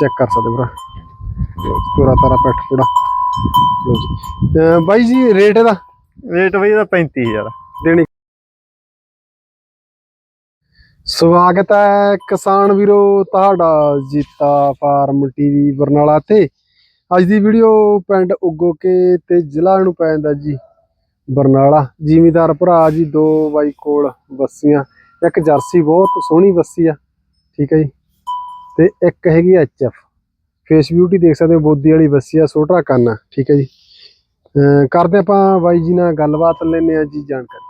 Check ਕਰ ਸਕਦੇ ਭਰਾ। ਪੂਰਾ ਤਾਰਾ ਪੈਟ ਪੂਰਾ। ਲਓ ਜੀ। ਅਹ ਬਾਈ ਜੀ ਰੇਟ ਇਹਦਾ? ਰੇਟ ਬਈ ਇਹਦਾ 35000 ਦੇਣੀ। ਸਵਾਗਤ ਹੈ ਕਿਸਾਨ ਵੀਰੋ ਤੁਹਾਡਾ ਜੀਤਾ ਫਾਰਮ ਟੀਵੀ ਬਰਨਾਲਾ ਤੇ। ਅੱਜ ਦੀ ਵੀਡੀਓ ਪਿੰਡ ਉਗੋਕੇ ਤੇ ਜ਼ਿਲ੍ਹਾ ਨੂੰ ਪੈ ਜਾਂਦਾ ਜੀ ਬਰਨਾਲਾ। ਜ਼ਿਮੀਦਾਰ ਭਰਾ ਜੀ ਦੋ ਬਾਈ ਕੋਲ ਬੱਸੀਆਂ। ਇੱਕ ਜਰਸੀ ਬਹੁਤ ਸੋਹਣੀ ਬੱਸੀ ਆ। ਠੀਕ ਹੈ ਜੀ। ਤੇ ਇੱਕ ਹੈਗੀ ਐਚਐਫ ਫੇਸ ਬਿਊਟੀ ਦੇਖ ਸਕਦੇ ਹੋ ਬੋਦੀ ਵਾਲੀ ਬੱਸੀ ਆ ਛੋਟਾ ਕੰਨ ਠੀਕ ਹੈ ਜੀ। ਕਰਦੇ ਆਪਾਂ ਬਾਈ ਜੀ ਨਾਲ ਗੱਲਬਾਤ ਲੈਨੇ ਆ ਜੀ ਜਾਣਕਾਰੀ।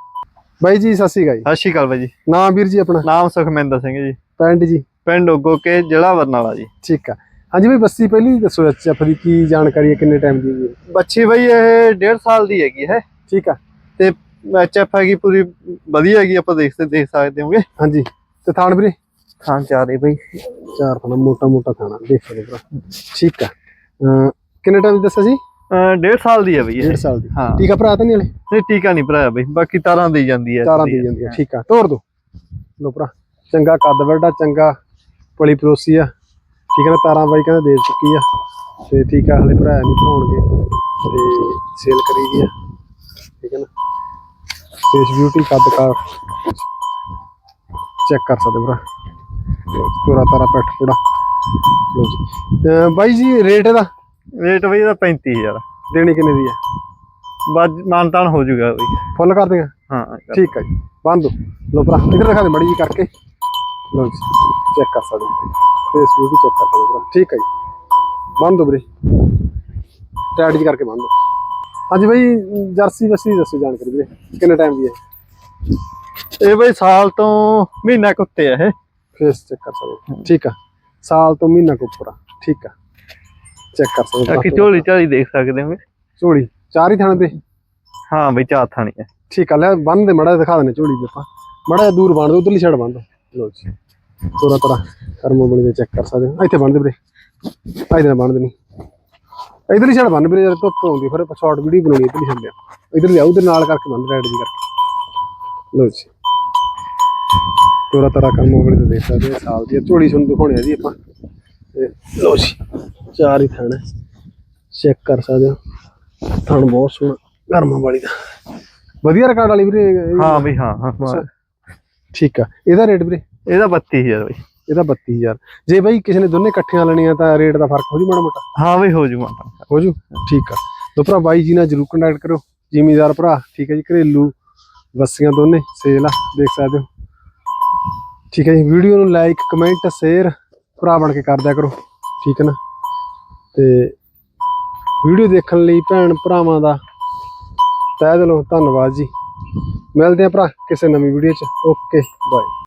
ਬਾਈ ਜੀ ਸਤਿ ਸ਼੍ਰੀ ਅਕਾਲ ਸਤਿ ਸ਼੍ਰੀ ਅਕਾਲ ਬਾਈ ਜੀ। ਨਾਮ ਵੀਰ ਜੀ ਆਪਣਾ? ਨਾਮ ਸੁਖਮਿੰਦਰ ਸਿੰਘ ਜੀ। ਪਿੰਡ ਜੀ? ਪਿੰਡ ਉਗੋਕੇ ਜ਼ਿਲ੍ਹਾ ਬਰਨਾਲਾ ਜੀ। ਠੀਕ ਆ। ਹਾਂਜੀ ਬਾਈ ਬੱਸੀ ਪਹਿਲੀ ਦੱਸੋ ਐਚਐਫ ਦੀ ਕੀ ਜਾਣਕਾਰੀ ਹੈ ਕਿੰਨੇ ਟਾਈਮ ਦੀ ਹੈ? ਬੱਚੀ ਬਈ ਇਹ 1.5 ਸਾਲ ਦੀ ਹੈਗੀ ਹੈ। ਠੀਕ ਆ। ਤੇ ਐਚਐਫ ਹੈਗੀ ਪੂਰੀ ਵਧੀਆ ਹੈਗੀ ਆਪਾਂ ਦੇਖ ਦੇਖ ਸਕਦੇ ਹੋਗੇ। ਹਾਂਜੀ। ਤੇ ਥਾਣ ਵੀਰੇ? ਖਾਂ ਚਾਰੇ ਬਈ। ਚਾਰ ਥਾਣਾ ਮੋਟਾ ਮੋਟਾ ਥਾਣਾ ਦੇਖ ਸਕਦੇ ਭਰਾ। ਠੀਕ ਆ। ਕਿੰਨੇ ਟਾਈਮ ਦੀ ਦੱਸਿਆ ਸੀ? 1.5 ਸਾਲ ਦੀ ਹੈ ਬਈ ਇਹ। 1.5 ਸਾਲ ਦੀ। ਹਾਂ। ਠੀਕ ਆ ਭਰਾ ਤਾਂ ਨਹੀਂ ਹਲੇ? ਨਹੀਂ ਟੀਕਾ ਨਹੀਂ ਭਰਾਇਆ ਬਈ। ਬਾਕੀ ਤਾਰਾਂ ਦੀ ਜਾਂਦੀ ਹੈ ਚਾਰਾਂ ਦੀ ਜਾਂਦੀ ਆ। ਠੀਕ ਆ। ਤੋਰ ਦੋ। ਲੋ ਭਰਾ। ਚੰਗਾ ਕੱਦ ਵੱਡਾ ਚੰਗਾ ਪਲੀ ਪਰੋਸੀ ਆ। ਠੀਕ ਹੈ ਨਾ ਤਾਰਾਂ ਬਾਈ ਕਹਿੰਦਾ ਦੇ ਚੁੱਕੀ ਆ। ਤੇ ਠੀਕ ਆ ਹਲੇ ਭਰਾ ਨਹੀਂ ਪਾਉਣਗੇ ਤੇ ਸੇਲ ਕਰੀ ਗਈ ਆ। ਠੀਕ ਹੈ ਨਾ। ਫੇਸ ਬਿਊਟੀ ਕੱਦ ਕਾ ਚੈੱਕ ਕਰ ਸਕਦੇ ਭਰਾ। ਪੂਰਾ ਤਾਰਾ ਪੈਟ ਪੂਰਾ ਲੋ ਜੀ। ਅਹ ਬਾਈ ਜੀ ਰੇਟ ਇਹਦਾ? ਰੇਟ ਬਈ ਇਹਦਾ 35000 ਦੇਣੀ ਕਿੰਨੇ ਦੀ ਆ ਬਾਅਦ ਮਾਨਤਾਨ ਹੋ ਜਾਊਗਾ ਬਈ। ਫੁੱਲ ਕਰ ਦੇਗਾ? ਹਾਂ ਠੀਕ ਹੈ ਜੀ। ਬੰਦ। ਦੋ ਲੋ ਭਰਾ ਇਧਰ ਦਿਖਾ ਦੇ ਮੜੀ ਜੀ ਕਰਕੇ। ਲੋ ਜੀ ਚੈੱਕ ਕਰ ਸਕਦੇ ਫੇਸ ਵੀ ਚੈੱਕ ਕਰ ਸਕਦੇ ਭਰਾ। ਠੀਕ ਹੈ ਜੀ। ਬੰਦ ਦੋ ਵੀਰੇ। ਟੈਡ ਜੀ ਕਰਕੇ ਬੰਦ। ਦੋ ਹਾਂਜੀ ਬਾਈ ਜਰਸੀ ਬੱਸੀ ਦੱਸੋ ਜਾਣਕਾਰੀ ਵੀਰੇ। ਕਿੰਨੇ ਟਾਈਮ ਦੀ ਹੈ? ਇਹ ਬਈ ਸਾਲ ਤੋਂ ਮਹੀਨਾ ਕੁ ਉੱਤੇ ਹੈ ਇਹ। ਫੇਸ ਚੈੱਕ ਕਰ ਸਕਦੇ ਠੀਕ ਆ। ਸਾਲ ਤੋਂ ਮਹੀਨਾ ਕੁ ਉੱਪਰ ਆ। ਠੀਕ ਆ। ਚੈੱਕ ਕਰ ਸਕਦੇ ਬਾਕੀ। ਝੋਲੀ ਝਾਲੀ ਦੇਖ ਸਕਦੇ ਹੋਗੇ ਝੋਲੀ। ਚਾਰ ਹੀ ਥਾਣੇ ਤੇ? ਹਾਂ ਬਈ ਚਾਰ ਥਾਣੀ ਹੈ ਠੀਕ ਆ। ਲੈ ਬੰਨ ਦੇ ਮੜਾ ਦਿਖਾ ਦਿੰਦੇ ਝੋਲੀ ਵੀ ਆਪਾਂ। ਮੜਾ ਦੂਰ ਬੰਨ ਦੋ ਉਧਰਲੀ ਸਾਈਡ ਬੰਨ ਦੋ ਲੋ ਜੀ। ਤੋਰਾ ਤੋਰਾ ਕਰਮੋ ਬਣੀ ਦੇ ਚੈੱਕ ਕਰ ਸਕਦੇ ਹੋ। ਇੱਥੇ ਬੰਨ ਦੇ ਵੀਰੇ। ਇੱਥੇ ਬੰਨ ਦੇ ਨਹੀਂ ਇਧਰਲੀ ਸਾਈਡ ਬੰਨ ਵੀਰੇ ਜਦ ਧੁੱਪ ਆਉਂਦੀ ਫਿਰ ਸ਼ਾਰਟ ਵੀਡੀਓ ਬਣਾਉਣੀ ਇਧਰਲੀ ਸਾਈਡ ਲਿਆ ਇਧਰ ਲਿਆ ਉਧਰ ਨਾਲ ਕਰਕੇ ਬੰਨ ਰੈਡ ਜੀ ਕਰਕੇ। ਲੋ ਜੀ। ਤੋਰਾ ਤੋਰਾ ਕਰਮੋ ਬਣੀ ਦੇ ਦੇਖ ਸਕਦੇ ਹੋ ਸਾਲ ਦੀ ਆ। ਝੋਲੀ ਤੁਹਾਨੂੰ ਦਿਖਾਉਣੀ ਆ ਜੀ ਆਪਾਂ। ਤੇ ਲੋ ਜੀ ਚਾਰ ਹੀ ਥਾਣਾ ਚੈੱਕ ਕਰ ਸਕਦੇ ਹੋ। ਥਣ ਬਹੁਤ ਸੋਹਣਾ ਗਰਮਾਂ ਵਾਲੀ ਦਾ। ਵਧੀਆ ਰਿਕਾਰਡ ਵਾਲੀ ਵੀਰੇ ਹਾਂ ਬਈ ਹਾਂ ਹਾਂ। ਠੀਕ ਆ। ਇਹਦਾ ਰੇਟ ਵੀਰੇ? ਇਹਦਾ 32000 ਬਈ। ਇਹਦਾ 32000 ਜੇ ਬਾਈ ਕਿਸੇ ਨੇ ਦੋਨੇ ਇਕੱਠੀਆਂ ਲੈਣੀਆਂ ਤਾਂ ਰੇਟ ਦਾ ਫ਼ਰਕ ਹੋ ਜੂ ਮਾੜਾ ਮੋਟਾ? ਹਾਂ ਬਈ ਹੋ ਜੂ ਮਾਤਾ ਹੋ ਜੂ? ਠੀਕ ਆ। ਤੋ ਭਰਾ ਬਾਈ ਜੀ ਨਾਲ ਜਰੂਰ ਕੰਟੈਕਟ ਕਰੋ। ਜ਼ਿਮੀਦਾਰ ਭਰਾ ਠੀਕ ਹੈ ਜੀ ਘਰੇਲੂ ਬੱਸੀਆਂ ਦੋਨੇ ਸੇਲ ਆ ਦੇਖ ਸਕਦੇ ਹੋ। ਠੀਕ ਹੈ ਜੀ, ਵੀਡੀਓ ਨੂੰ ਲਾਈਕ ਕਮੈਂਟ ਸ਼ੇਅਰ ਭਰਾ ਬਣ ਕੇ ਕਰ ਦਿਆ ਕਰੋ, ਠੀਕ ਹੈ ਨਾ? ਤੇ ਵੀਡੀਓ ਦੇਖਣ ਲਈ ਭੈਣ ਭਰਾਵਾਂ ਦਾ ਤਹਿ ਦਿਲੋਂ ਧੰਨਵਾਦ ਜੀ। ਮਿਲਦੇ ਆ ਭਰਾ ਕਿਸੇ ਨਵੀਂ ਵੀਡੀਓ 'ਚ। Okay bye